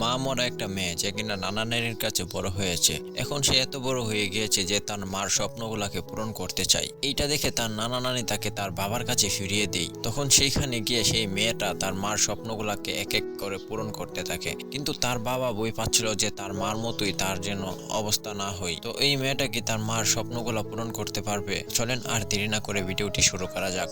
মা মরা একটা মেয়ে, যে কিনা নানা নানির কাছে বড় হয়েছে। এখন সে এত বড় হয়ে গিয়েছে যে তার মার স্বপ্নগুলাকে পূরণ করতে চায়। এইটা দেখে তার নানা নানি তাকে তার বাবার কাছে ফিরিয়ে দেয়। তখন সেইখানে গিয়ে সেই মেয়েটা তার মার স্বপ্নগুলাকে এক এক করে পূরণ করতে থাকে। কিন্তু তার বাবা বই পাচ্ছিল যে তার মার মতোই তার যেন অবস্থা না হয়। তো এই মেয়েটা কি তার মার স্বপ্নগুলা পূরণ করতে পারবে? চলেন আর দেরি না করে ভিডিওটি শুরু করা যাক।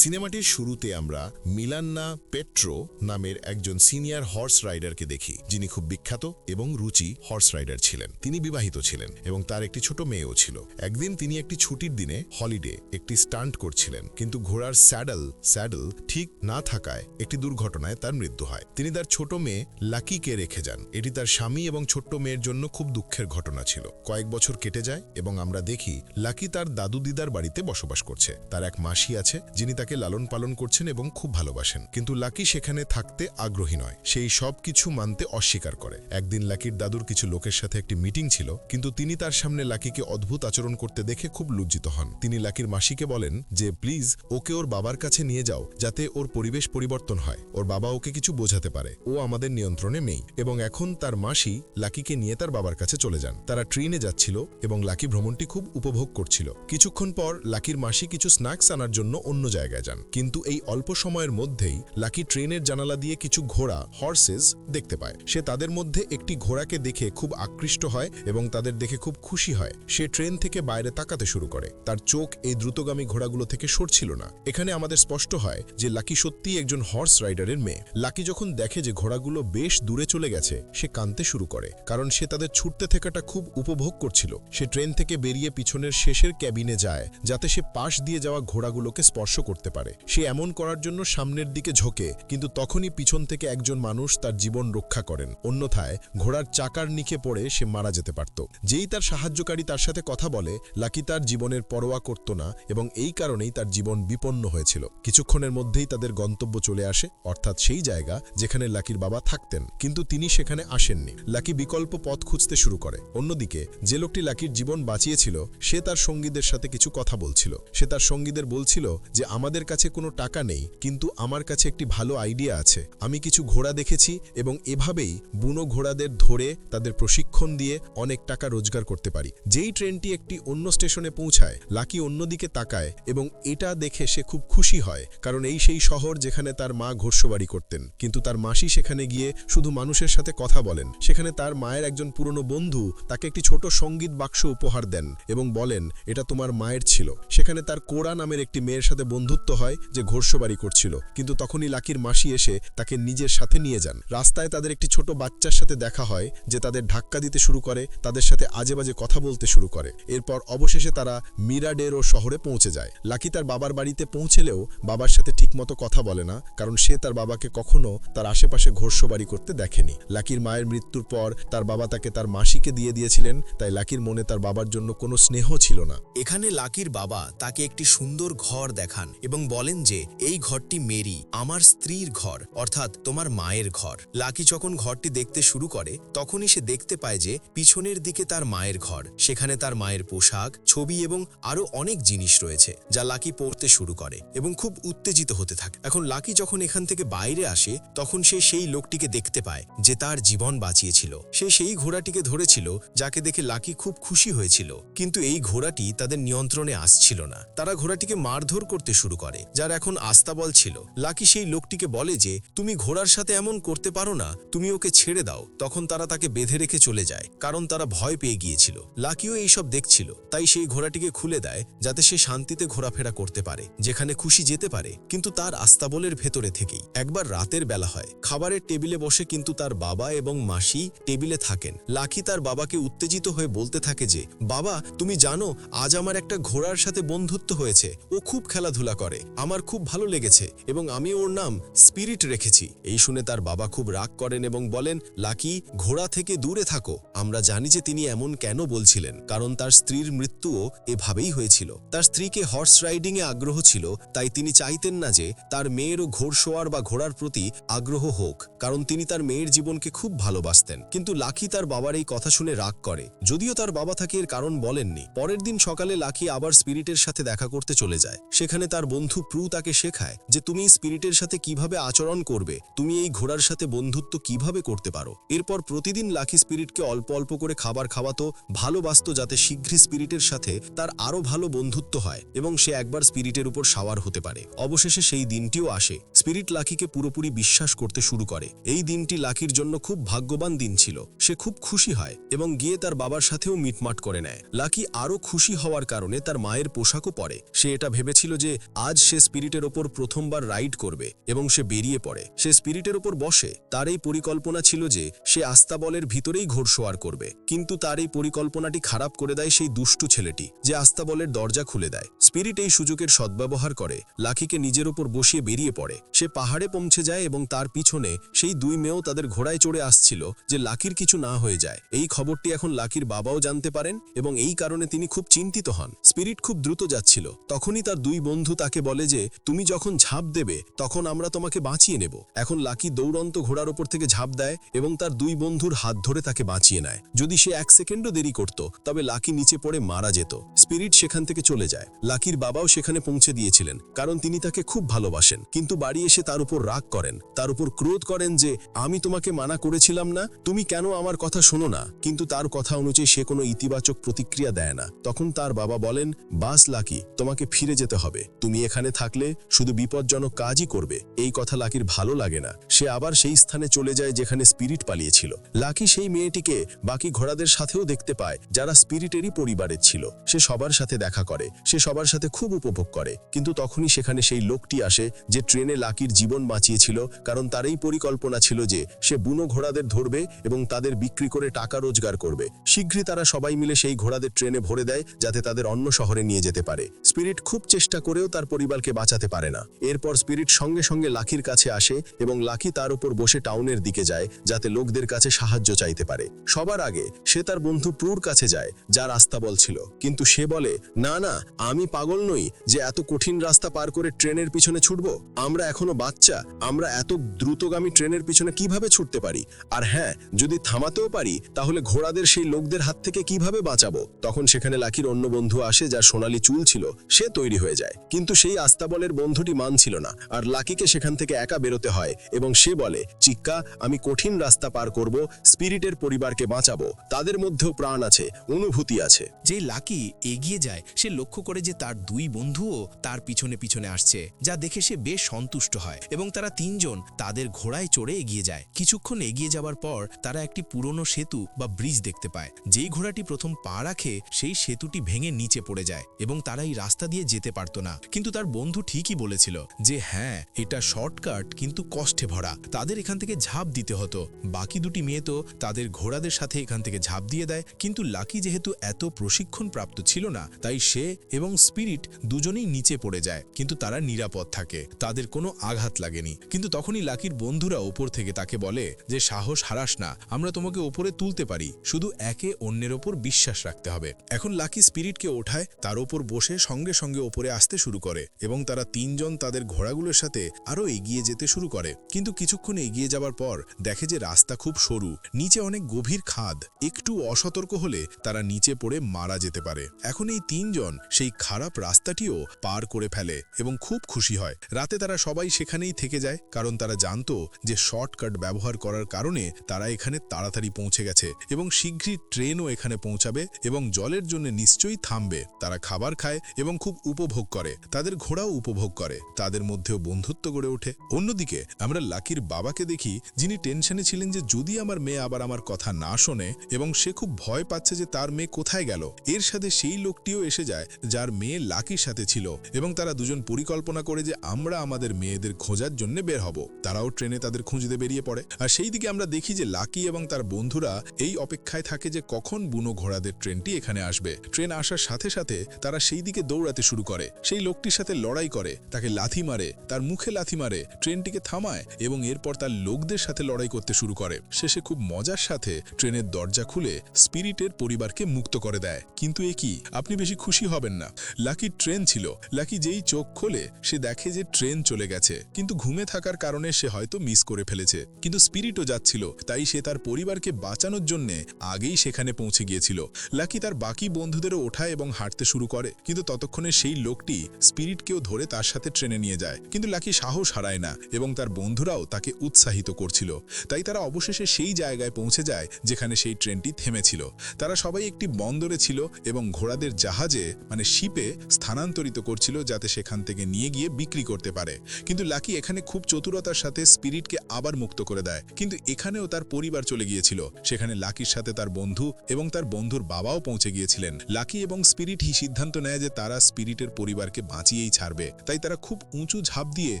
সিনেমাটির শুরুতে আমরা মিলান্না পেট্রো নামের একজন সিনিয়র হর্স রাইডারকে দেখি, যিনি খুব বিখ্যাত এবং রুচি হর্স রাইডার ছিলেন। তিনি বিবাহিত ছিলেন এবং তার একটি ছোট মেয়েও ছিল। একদিন তিনি একটি ছুটির দিনে হলিডে একটি স্টান্ট করছিলেন, কিন্তু ঘোড়ার স্যাডল স্যাডল ঠিক না থাকায় একটি দুর্ঘটনায় তার মৃত্যু হয়। তিনি তার ছোট মেয়ে লাকিকে রেখে যান। এটি তার স্বামী এবং ছোট্ট মেয়ের জন্য খুব দুঃখের ঘটনা ছিল। কয়েক বছর কেটে যায় এবং আমরা দেখি লাকি তার দাদু দিদার বাড়িতে বসবাস করছে। তার এক মাসি আছে, যিনি তাকে লালন পালন করছেন এবং খুব ভালোবাসেন। কিন্তু লাকি সেখানে থাকতে আগ্রহী নয়। সেই সব কিছু মানতে অস্বীকার করে। একদিন লাকির দাদুর কিছু লোকের সাথে একটি মিটিং ছিল, কিন্তু তিনি তার সামনে লাকিকে অদ্ভুত আচরণ করতে দেখে খুব লজ্জিত হন। তিনি লাকির মাসিকে বলেন যে, প্লিজ, ওকে ওর বাবার কাছে নিয়ে যাও, যাতে ওর পরিবেশ পরিবর্তন হয়। ওর বাবা ওকে কিছু বোঝাতে পারে। ও আমাদের নিয়ন্ত্রণে নেই। এবং এখন তার মাসি লাকিকে নিয়ে তার বাবার কাছে চলে যান। তারা ট্রেনে যাচ্ছিল এবং লাকি ভ্রমণটি খুব উপভোগ করছিল। কিছুক্ষণ পর লাকির মাসি কিছু স্ন্যাক্স আনার জন্য অন্য জায়গায় যান। কিন্তু এই অল্প সময়ের মধ্যেই লাকি ট্রেনের জানালা দিয়ে কিছু ঘোড়া হর্সেস দেখতে পায়। সে তাদের মধ্যে একটি ঘোড়াকে দেখে খুব আকৃষ্ট হয় এবং তাদের দেখে খুব খুশি হয়। সে ট্রেন থেকে বাইরে তাকাতে শুরু করে। তার চোখ এই দ্রুতগামী ঘোড়াগুলো থেকে সরছিল না। এখানে আমাদের স্পষ্ট হয় যে লাকি সত্যিই একজন হর্স রাইডারের মেয়ে। লাকি যখন দেখে যে ঘোড়াগুলো বেশ দূরে চলে গেছে, সে কানতে শুরু করে। কারণ সে তাদের ছুটতে থাকাটা খুব উপভোগ করছিল। সে ট্রেন থেকে বেরিয়ে পিছনের শেষের ক্যাবিনে যায়, যাতে সে পাশ দিয়ে যাওয়া ঘোড়াগুলোকে স্পর্শ করতে পারে। সে এমন করার জন্য সামনের দিকে ঝোঁকে, কিন্তু তখনই পিছন থেকে একজন মানুষ তার জীবন রক্ষা করেন। অন্যথায়, ঘোড়ার চাকার নিচে পড়ে সে মারা যেতে পারত। যেই তার সাহায্যকারী তার সাথে কথা বলে, লাকি তার জীবনের পরোয়া করত না এবং এই কারণেই তার জীবন বিপন্ন হয়েছিল। কিছুক্ষণের মধ্যেই তাদের গন্তব্য চলে আসে, অর্থাৎ সেই জায়গা যেখানে লাকির বাবা থাকতেন, কিন্তু তিনি সেখানে আসেননি। লাকি বিকল্প পথ খুঁজতে শুরু করে। অন্যদিকে, যে লোকটি লাকির জীবন বাঁচিয়েছিল, সে তার সঙ্গীদের সাথে কিছু কথা বলছিল। সে তার সঙ্গীদের বলছিল যে, আমাদের কাছে কোনো টাকা নেই, কিন্তু আমার কাছে একটি ভালো আইডিয়া আছে। আমি কিছু ঘোড়া দেখেছি এবং এভাবেই বুনো ঘোড়াদের ধরে তাদের প্রশিক্ষণ দিয়ে অনেক টাকা রোজগার করতে পারি। যেই ট্রেনটি একটি অন্য স্টেশনে পৌঁছায়, লাকি অন্যদিকে তাকায় এবং এটা দেখে সে খুব খুশি হয়, কারণ এই সেই শহর যেখানে তার মা ঘোষবাড়ি করতেন। কিন্তু তার মাসি সেখানে গিয়ে শুধু মানুষের সাথে কথা বলেন। সেখানে তার মায়ের একজন পুরনো বন্ধু তাকে একটি ছোট সংগীত বাক্স উপহার দেন এবং বলেন, এটা তোমার মায়ের ছিল। সেখানে তার কোরা নামের একটি মেয়ের সাথে বন্ধুত্ব হয় যে ঘোষবাড়ি করছিল। কিন্তু তখনই লাকির মাসি এসে তাকে নিজের সাথে নিয়ে যান। রাস্তায় তাদের একটি ছোট বাচ্চার সাথে দেখা হয় যে তাদের ধাক্কা দিতে শুরু করে, তাদের সাথে আজে বাজে কথা বলতে শুরু করে। এরপর অবশেষে তারা মিরাডেরো শহরে পৌঁছে যায়। লাকি তার বাবার বাড়িতে পৌঁছেলেও বাবার সাথে ঠিকমতো কথা বলে না, কারণ সে তার বাবাকে কখনো তার আশেপাশে ঘোষবাড়ি করতে দেখেনি। লাকির মায়ের মৃত্যুর পর তার বাবা তাকে তার মাসিকে দিয়ে দিয়েছিলেন, তাই লাকির মনে তার বাবার জন্য কোনো স্নেহ ছিল না। এখানে লাকির বাবা তাকে একটি সুন্দর ঘর দেখান এবং বলেন যে, এই ঘরটি মেরি, আমার স্ত্রীর ঘর, অর্থাৎ তোমার মায়ের ঘর। লাকি যখন ঘরটি দেখতে শুরু করে, তখনই সে দেখতে পায় যে, পিছনের দিকে তার মায়ের ঘর, সেখানে তার মায়ের পোশাক, ছবি এবং আরও অনেক জিনিস রয়েছে, যা লাকি পড়তে শুরু করে এবং খুব উত্তেজিত হতে থাকে। এখন লাকি যখন এখান থেকে বাইরে আসে, তখন সে সেই লোকটিকে দেখতে পায়, যে তার জীবন বাঁচিয়েছিল। সে সেই ঘোড়াটিকে ধরেছিল, যাকে দেখে লাকি খুব খুশি হয়েছিল। কিন্তু এই ঘোড়াটি তাদের নিয়ন্ত্রণে আসছিল না। তারা ঘোড়াটিকে মারধর করতে শুরু করে, যার এখন আস্তাবল ছিল। লাকি সেই লোকটিকে বলে যে, তুমি ঘোড়ার সাথে এমন করতে পারো না, তুমি ওকে ছেড়ে দাও। তখন তারা তাকে বেঁধে রেখে চলে যায়, কারণ তারা ভয় পেয়ে গিয়েছিল। লাকিও এইসব দেখছিল, তাই সেই ঘোড়াটিকে খুলে দেয়, যাতে সে শান্তিতে ঘোরাফেরা করতে পারে, যেখানে খুশি যেতে পারে। কিন্তু তার আস্তাবলের ভেতরে থেকেই। একবার রাতের বেলা হয়। খাবারের টেবিলে বসে কিন্তু তার বাবা এবং মাসি টেবিলে থাকেন। লাকি তার বাবাকে উত্তেজিত হয়ে বলতে থাকে যে, বাবা, তুমি জানো, আজ আমার একটা ঘোড়ার সাথে বন্ধুত্ব হয়েছে। ও খুব খেলাধুলা করে। আমার খুব ভালো লেগেছে এবং আমি ওর নাম স্পিরিট রেখেছি। এই শুনে তার বাবা খুব রাগ করেন এবং বলেন, লাকি, ঘোড়া থেকে দূরে থাকো। আমরা জানি যে তিনি এমন কেন বলছিলেন। কারণ তার স্ত্রীর মৃত্যুও এভাবেই হয়েছিল। তার স্ত্রীকে হর্স রাইডিংয়ে আগ্রহ ছিল, তাই তিনি চাইতেন না যে যে তার মেয়েরও ঘোড়সোয়ার বা ঘোড়ার প্রতি আগ্রহ হোক, কারণ তিনি তার মেয়ের জীবনকে খুব ভালোবাসতেন। কিন্তু লাকি তার বাবার এই কথা শুনে রাগ করে। যদিও তার বাবা তাকে এর কারণ বলেননি। পরের দিন সকালে লাকি আবার স্পিরিটের সাথে দেখা করতে চলে যায়। সেখানে তার বন্ধু প্রু তাকে শেখায় যে, তুমি স্পিরিটের সাথে কীভাবে আচরণ করবে? তুমি এই ঘোড়ার সাথে বন্ধুত্ব কীভাবে করতে পারো? এরপর প্রতিদিন লাকি স্পিরিটকে অল্প অল্প করে খাবার খাওয়াতো, ভালোবাসতো যাতে শীঘ্রই স্পিরিটের সাথে তার আরও ভালো বন্ধুত্ব হয় এবং সে একবার স্পিরিটের উপর সাওয়ার হতে পারে। অবশেষে সেই দিনটিও আসে। স্পিরিট লাকিকে পুরোপুরি বিশ্বাস করতে শুরু করে। এই দিনটি লাকির জন্য খুব ভাগ্যবান দিন ছিল। সে খুব খুশি হয় এবং গিয়ে তার বাবার সাথেও মিটমাট করে নেয়। লাকি আরও খুশি হওয়ার কারণে তার মায়ের পোশাকও পরে। সে এটা ভেবেছিল যে আজ সে স্পিরিটের ওপর প্রথমবার রাইড করবে এবং সে বেরিয়ে পড়ে। সে স্পিরিটের ওপর বসে। তার এই পরিকল্পনা ছিল যে সে আস্তাবলের ভিতরেই ঘোড়সোয়ার করবে। কিন্তু তার এই পরিকল্পনাটি খারাপ করে দেয় সেই দুষ্টু ছেলেটি, যে আস্তাবলের দরজা খুলে দেয়। স্পিরিট এই সুযোগের সদ্ব্যবহার করে লাকিকে নিজের ওপর বসিয়ে বেরিয়ে পড়ে। সে পাহাড়ে পৌঁছে যায় এবং তার পিছনে সেই দুই মেয়েও তাদের ঘোড়ায় চড়ে আসছিল যে লাকির কিছু না হয়ে যায়। এই খবরটি এখন লাকির বাবাও জানতে পারেন এবং এই কারণে তিনি খুব চিন্তিত হন। স্পিরিট খুব দ্রুত যাচ্ছিল। তখনই তার দুই বন্ধু তাকে বলে যে, তুমি যখন ঝাঁপ দেবে, তখন আমরা তোমাকে বাঁচিয়ে নেব। এখন লাকি দৌড়ন্ত ঘোড়ার ওপর থেকে ঝাঁপ দেয় এবং তার দুই বন্ধুর হাত ধরে তাকে বাঁচিয়ে নেয়। যদি সে এক সেকেন্ডও দেরি করত, তবে লাকি নিচে পড়ে মারা যেত। স্পিরিট সেখান থেকে চলে যায়। লাকির বাবাও সেখানে পৌঁছে দিয়েছিলেন, কারণ তিনি তাকে খুব ভালোবাসেন। কিন্তু বাড়ি এসে তার উপর রাগ করেন। তার উপর ক্রোধ করেন যে, আমি তোমাকে মানা করেছিলাম না, তুমি কেন আমার কথা শোনো না? কিন্তু তার কথা অনুযায়ী সে কোনো ইতিবাচক প্রতিক্রিয়া দেয় না। তখন তার বাবা বলেন, বাস, লাকি, তোমাকে ফিরে যেতে হবে। তুমি এখানে থাকলে শুধু বিপজ্জনক কাজই করবে। এই কথা লাকির ভালো লাগে না। সে আবার সেই স্থানে চলে যায় যেখানে স্পিরিট পালিয়েছিল। লাকি সেই মেয়েটিকে বাকি ঘোড়াদের সাথেও দেখতে পায়, যারা স্পিরিটেরই পরিবারের ছিল। সে সবার সাথে দেখা করে, সে সবার সাথে খুব উপভোগ করে। কিন্তু তখনই সেখানে সেই লোকটি আসে যে ট্রেনে লাকির জীবন বাঁচিয়েছিল, কারণ তার এই পরিকল্পনা ছিল যে সে বুনো ঘোড়াদের ধরবে এবং তাদের বিক্রি করে টাকা রোজগার করবে। শীঘ্রই তারা সবাই মিলে সেই ঘোড়াদের ট্রেনে ভরে দেয়, যাতে তাদের অন্য শহরে নিয়ে যেতে পারে। স্পিরিট খুব চেষ্টা করেও তার পরিবারকে বাঁচাতে পারে না। এরপর স্পিরিট সঙ্গে সঙ্গে লাকির কাছে আসে এবং লাকি তার উপর বসে টাউনের দিকে যায়, যাতে লোকদের কাছে সাহায্য চাইতে পারে। সবার আগে সে তার বন্ধু প্রুর কাছে যায় যা রাস্তা বলছিল কিন্তু সে বলে, না না, আমি পাগল নই যে এত কঠিন রাস্তা পার করে ট্রেনের পিছনে ছুটব? আমরা এখনও বাচ্চা। আমরা এত দ্রুতগামী ট্রেনের পিছনে কীভাবে ছুটতে পারি? আর হ্যাঁ যদি থামাতেও পারি, তাহলে ঘোড়াদের সেই লোকদের হাত থেকে কীভাবে বাঁচাবো? তখন সেখানে লাকির অন্য বন্ধু আসে যার সোনালি চুল ছিল, সে তৈরি হয়ে যায়। কিন্তু সেই আস্তাবলের বন্ধুটি মানছিল না, আর লাকিকে সেখান থেকে একা বেরোতে হয় এবং সে বলে, চিক্কা, আমি কঠিন রাস্তা পার করব, স্পিরিটের পরিবারকে বাঁচাবো। তাদের মধ্যেও প্রাণ আছে, অনুভূতি আছে। যে লাকি এগিয়ে যায়, সে লক্ষ্য করে যে তার দুই বন্ধুও তার পিছনে পিছনে আসছে। যা দেখে সে বেশ সন্তুষ্ট হয় এবং তারা তিনজন তাদের ঘোড়ায় চড়ে এগিয়ে যায়। কিছুক্ষণ এগিয়ে যাবার পর তারা একটি পুরনো সেতু বা ব্রিজ দেখতে পায়। যেই ঘোড়াটি প্রথম পা রাখে, সেই সেতুটি ভেঙে নিচে পড়ে যায় এবং তারা এই রাস্তা দিয়ে যেতে পারত না। কিন্তু তার বন্ধু ঠিকই বলেছিল যে হ্যাঁ এটা শর্টকাট কিন্তু কষ্টে ভরা। তাদের এখান থেকে ঝাঁপ দিতে হতো। বাকি দুটি মেয়ে তো তাদের ঘোড়াদের সাথে এখান থেকে ঝাঁপ দিয়ে দেয়। কিন্তু লাকি যেহেতু এত প্রশিক্ষণ প্রাপ্ত ছিল না, তাই সে এবং স্পিরিট দুজনেই নিচে পড়ে যায়। কিন্তু তারা নিরাপদ থাকে, তাদের কোনো আঘাত লাগেনি। কিন্তু তখনই লাকির বন্ধুরা ওপর থেকে তাকে বলে যে, সাহস হারাস না, আমরা তোমাকে ওপরে তুলতে পারি। শুধু একে অন্যের ওপর বিশ্বাস রাখতে হবে। এখন লাকি স্পিরিটকে ওঠায়, তার ওপর বসে সঙ্গে সঙ্গে ওপরে আসতে শুরু করে এবং তারা তিনজন তাদের ঘোড়াগুলোর সাথে আরও এগিয়ে যেতে শুরু করে। কিন্তু কিছুক্ষণ এগিয়ে যাবার পর দেখে যে, রাস্তা খুব সরু, নিচে অনেক গভীর খাদ। একটু অসতর্ক হলে তারা নিচে পড়ে মারা যেতে পারে। এখন এই তিনজন সেই খারাপ রাস্তাটিও পার করে ফেলে এবং খুব খুশি হয়। রাতে তারা সবাই সেখানেই থেকে যায়, কারণ তারা জানতো যে শর্টকাট ব্যবহার করার কারণে তারা এখানে তাড়াতাড়ি পৌঁছে গেছে এবং শীঘ্রই ট্রেনও এখানে পৌঁছাবে এবং জলের জন্য নিশ্চয়ই থামবে। তারা খাবার খায় এবং খুব উপভোগ করে। তাদের ঘোড়াও উপভোগ করে। তাদের মধ্যেও বন্ধুত্ব গড়ে ওঠে। অন্যদিকে, আমরা লাকির বাবাকে দেখি, যিনি টেনশনে ছিলেন যে যদি আমার মেয়ে আবার আমার কথা না শোনে এবং সে খুব ভয় পাচ্ছে যে তার মেয়ে কোথায় গেল, এর সাথে সেই লোকটিও এসে যায়, যার মেয়ে লাকির সাথে ছিল এবং তারা দুজন পরিকল্পনা করে যে আমরা আমাদের মেয়েদের খোঁজার জন্য বের হব। তারাও ট্রেনে তাদের খুঁজতে বেরিয়ে পড়ে। আর সেই দিকে আমরা দেখি যে লাকি এবং তার বন্ধুরা এই অপেক্ষায় থাকে যে কখন বুনো ঘোড়াদের ট্রেনটি এখানে আসবে। ট্রেন আসার সাথে সাথে তারা সেই দিকে দৌড়াতে শুরু করে। সেই লোকটির সাথে লড়াই করে। তাকে লাথি মারে, তার মুখে লাথি মারে, ট্রেনটিকে থামায় এবং এরপর তার লোকদের সাথে লড়াই করতে শুরু করে। শেষে খুব মজার সাথে ট্রেনের দরজা খুলে স্পিরিটের পরিবারকে মুক্ত করে দেয়। কিন্তু এ কি? আপনি বেশি খুশি হবেন না। লাকি ট্রেন ছিল। লাকি যেই চোখ খোলে, সে দেখে যে ট্রেন চলে গেছে। কিন্তু ঘুমে থাকার কারণে সে হয়তো মিস করে ফেলেছে। কিন্তু স্পিরিটও যাচ্ছিল। তাই সে তার পরিবারকে বাঁচানোর জন্য আগেই সেখানে পৌঁছে গিয়েছিল। লাকি তার বাকি বন্ধুদেরও ওঠায় এবং হাঁটতে শুরু করে। কিন্তু ততক্ষণে সেই লোকটি স্পিরিটকেও ধরে তার সাথে ট্রেনে নিয়ে যায়। কিন্তু লাকি সাহস হারায় না এবং তার বন্ধুরাও তাকে উৎসাহিত করছিল। তাই তারা অবশেষে সেই জায়গায় পৌঁছে যায় যেখানে সেই ট্রেনটি থেমেছিল। তারা সবাই একটি বন্দরে ছিল এবং ঘোড়াদের জাহাজে মানে শিপে, স্থানান্তরিত করছিল যাতে সেখান থেকে নিয়ে গিয়ে বিক্রি করতে পারে। কিন্তু লাকি এখানে খুব চতুরতার সাথে স্পিরিটকে আবার মুক্ত করে দেয়। কিন্তু এখানেও তার পরিবার চলে গিয়েছিল। সেখানে লাকির সাথে তার বন্ধু এবং তার বন্ধুর বাবাও পৌঁছে গিয়েছিলেন। লাকি এবং স্পিরিট হি সিদ্ধান্ত নেয় যে তারা স্পিরিটের পরিবারকে বাঁচিয়েই ছাড়বে। তাই তারা খুব উঁচু ঝাঁপ দিয়ে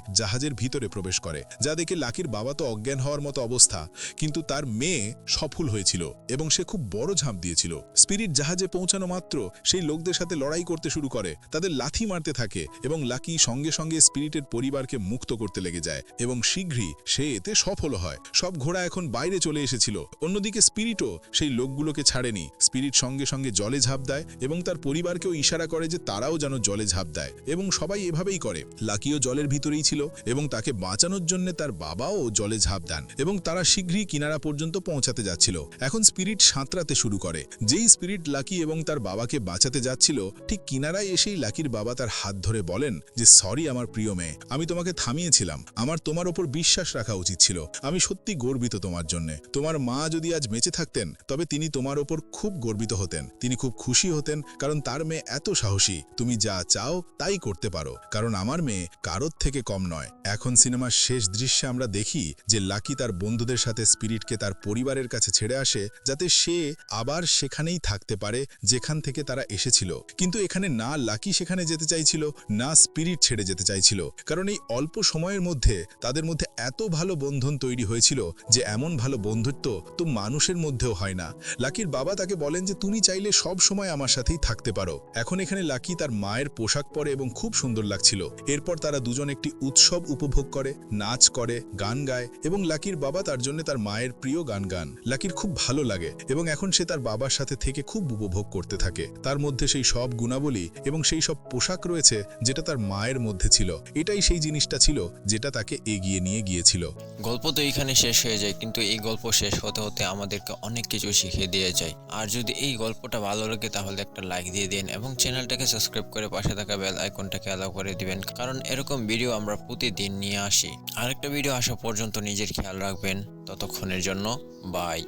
জাহাজের ভিতরে প্রবেশ করে, যা দেখে লাকির বাবা তো অজ্ঞান হওয়ার মতো অবস্থা। কিন্তু তার মেয়ে সফল হয়েছিল এবং সে খুব বড় ঝাঁপ দিয়েছিল। স্পিরিট জাহাজে পৌঁছানো মাত্র সেই লোকদের সাথে লড়াই করতে শুরু করে। তাদের লাথি মারতে থাকে এবং লাকি সঙ্গে সঙ্গে স্পিরিটের পরিবারকে মুক্ত করতে লেগে যায় এবং শীঘ্রই সে এতে সফল হয়। সব ঘোড়া এখন বাইরে চলে এসেছিল। অন্যদিকে স্পিরিটও সেই লোকগুলোকে ছাড়েনি। স্পিরিট সঙ্গে সঙ্গে জলে ঝাঁপ দেয় এবং তার পরিবারকেও ইশারা করে যে তারাও যেন জলে ঝাঁপ দেয় এবং সবাই এভাবেই করে। লাকিও জলের ভিতরেই ছিল এবং তাকে বাঁচানোর জন্য তার বাবাও জলে ঝাঁপ দেন এবং তারা শীঘ্রই কিনারা পর্যন্ত পৌঁছাতে যাচ্ছিল। এখন স্পিরিট সাঁতরাতে শুরু করে। যেই স্পিরিট লাকি এবং তার বাবাকে বাঁচাতে যাচ্ছিল, ঠিক কিনারায় এসেই লাকির বাবা তার হাত ধরে বলেন যে, সরি আমার প্রিয় মেয়ে। আমি তোমাকে থামিয়েছিলাম। আমার তোমার ওপর বিশ্বাস রাখা উচিত ছিল। আমি সত্যি গর্বিত তোমার জন্য। তোমার মা যদি আজ বেঁচে থাকতেন, তবে তিনি তোমার ওপর খুব গর্বিত হতেন। তিনি খুব খুশি হতেন, কারণ তার মেয়ে এত সাহসী। তুমি যা চাও, তাই করতে পারো। কারণ আমার মেয়ে কারোর থেকে কম নয়। এখন সিনেমার শেষ দৃশ্যে আমরা দেখি যে লাকি তার বন্ধুদের সাথে স্পিরিটকে তার পরিবারের কাছে ছেড়ে আসে, যাতে সে আবার সেখানেই থাকতে পারে, যেখান থেকে তারা এসেছিল। কিন্তু এখানে না লাকি সেখানে যেতে চাইছিল, না স্পিরিট ছেড়ে যেতে চাইছিল। কারণ এই অল্প সময়ের মধ্যে তাদের মধ্যে এত ভালো বন্ধন তৈরি হয়েছিল যে এমন ভালো বন্ধুত্ব তো মানুষের মধ্যেও হয় না। লাকির বাবা তাকে বলেন যে, তুমি চাইলে সব সময় আমার সাথেই থাকতে পারো। এখন এখানে লাকি তার মায়ের পোশাক পরে এবং খুব সুন্দর লাগছিল। এরপর তারা দুজন একটি উৎসব উপভোগ করে, নাচ করে, গান গায় এবং লাকির বাবা তার জন্য তার মায়ের প্রিয় গান গান। লাকির খুব ভালো লাগে এবং এখন সে তার বাবার সাথে থেকে খুব উপভোগ করতে থাকে। তার মধ্যে সেই সব গুণাবলী এবং সেই সব পোশাক রয়েছে যেটা তার মায়ের মধ্যে ছিল। এটাই সেই জিনিসটা ছিল যেটা তাকে এগিয়ে নিয়ে গিয়েছিল। গল্প তো এইখানে শেষ হয়ে যায়, কিন্তু এই গল্প শেষ হতে হতে আমাদেরকে অনেক কিছু শিখিয়ে দিয়ে যায়। আর যদি এই গল্পটা ভালো লাগে, তাহলে একটা লাইক দিয়ে দিন এবং চ্যানেলটাকে সাবস্ক্রাইব করে পাশে থাকা বেল আইকনটাকে অ্যালাউ করে দিবেন, কারণ এরকম ভিডিও আমরা প্রতিদিন নিয়ে আসি। আরেকটা ভিডিও আসা পর্যন্ত নিজের খেয়াল রাখবেন। ততক্ষণের জন্য বাই